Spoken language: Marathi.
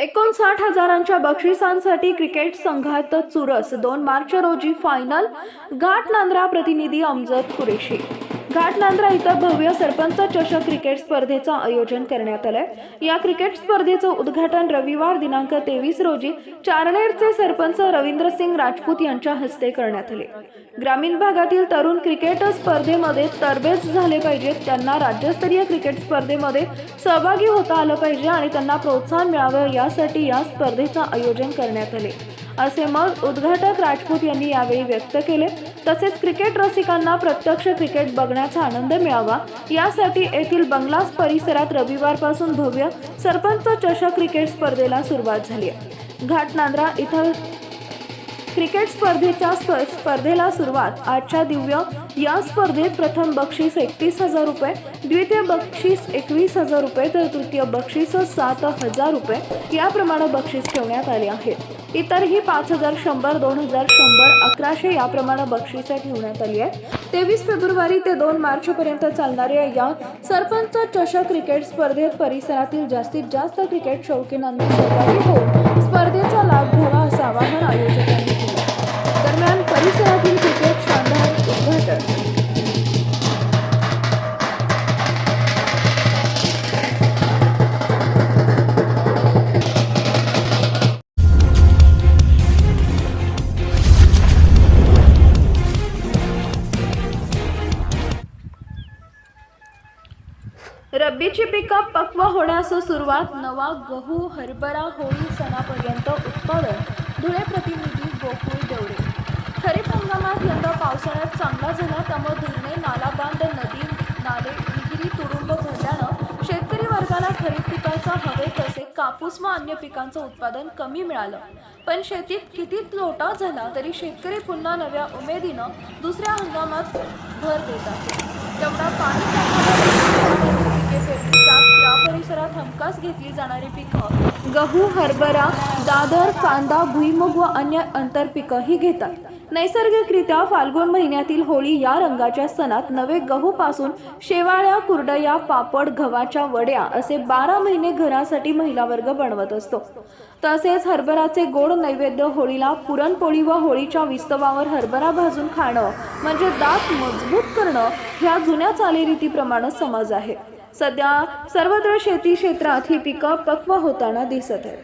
एकोणसाठ हजारांच्या बक्षिसांसाठी क्रिकेट संघात चुरस. दोन मार्च रोजी फायनल घाट नांद्रा प्रतिनिधी अमजद कुरेशी. घाटनांद्रा इथं भव्य सरपंच चषक क्रिकेट स्पर्धेचं आयोजन करण्यात आलंय. या क्रिकेट स्पर्धेचं उद्घाटन रविवार दिनांक तेवीस रोजी चारनेरचे सरपंच रवींद्रसिंग राजपूत यांच्या हस्ते करण्यात आले. ग्रामीण भागातील तरुण क्रिकेट स्पर्धेमध्ये तरबेज झाले पाहिजेत. त्यांना राज्यस्तरीय क्रिकेट स्पर्धेमध्ये सहभागी होता आलं पाहिजे आणि त्यांना प्रोत्साहन मिळावं यासाठी या स्पर्धेचं आयोजन करण्यात आले. असे मत उद्घाटक राजपूत यांनी यावेळी व्यक्त केले. तसेच क्रिकेट रसिकांना प्रत्यक्ष क्रिकेट बघण्याचा आनंद मिळावा. यासाठी येथील बंगलास परिसरात रविवारपासून भव्य सरपंच चषक क्रिकेट स्पर्धेला सुरुवात झाली आहे. घाट इथं क्रिकेट स्पर्धेच्या स्पर्धेला सुरुवात. आजच्या दिव्य या स्पर्धेत प्रथम बक्षीस एकतीस हजार रुपये द्वितीय बक्षीस एकवीस हजार रुपये तर तृतीय बक्षीस सात हजार रुपये. याप्रमाणे बक्षीस ठेवण्यात आले आहेत इतरही पाच हजार शंभर दोन हजार शंभर अकराशे याप्रमाणे बक्षिसे ठेवण्यात आली आहेत तेवीस फेब्रुवारी ते दोन मार्चपर्यंत चालणाऱ्या या सरपंच चषक क्रिकेट स्पर्धेत परिसरातील जास्तीत जास्त क्रिकेट शौकीनांनी सहभागी होऊन स्पर्धेचा लाभ घ्यावा असं आवाहन आयोजकांनी केलं परिसरातील क्रिकेट शानदार उद्घाटन. रब्बीची पिकं पक्व होण्यास सुरुवात नवा गहू हरभरा होळी सणापर्यंत उत्पादन. धुळे प्रतिनिधी गोकुळ देवडे यंदा पावसाळ्यात चांगला झाला. त्यामुळे धरणे नालाबांध नदी नाले विहिरी तुडुंब भरल्यानं शेतकरी वर्गाला खरीप पिकाचा हवे तसे कापूस व अन्य पिकांचं उत्पादन कमी मिळालं. पण शेतीत किती तोटा झाला तरी शेतकरी पुन्हा नव्या उमेदीनं दुसऱ्या हंगामात भर देत आहे. तेवढा पाणी या परिसरात हमखास घेतली जाणारी पिकं गहू हरभरा दादर कांदा भुईमुग व अन्य अंतर पिकंही घेतात. नैसर्गिकरित्या फाल्गुन महिन्यातील होळी या रंगाच्या सणात नवे गहू पासून शेवाळ्या कुरडया पापड गव्हाच्या वड्या असे बारा महिने घरासाठी महिला वर्ग बनवत असतो. तसेच हरभराचे गोड नैवेद्य होळीला पुरणपोळी व होळीच्या विस्तवावर हरभरा भाजून खाणं म्हणजे दात मजबूत करणं ह्या जुन्या चालीरीतीप्रमाणे समज आहे. सध्या सर्वत्र शेती क्षेत्रात ही पिकं पक्व होताना दिसत आहेत.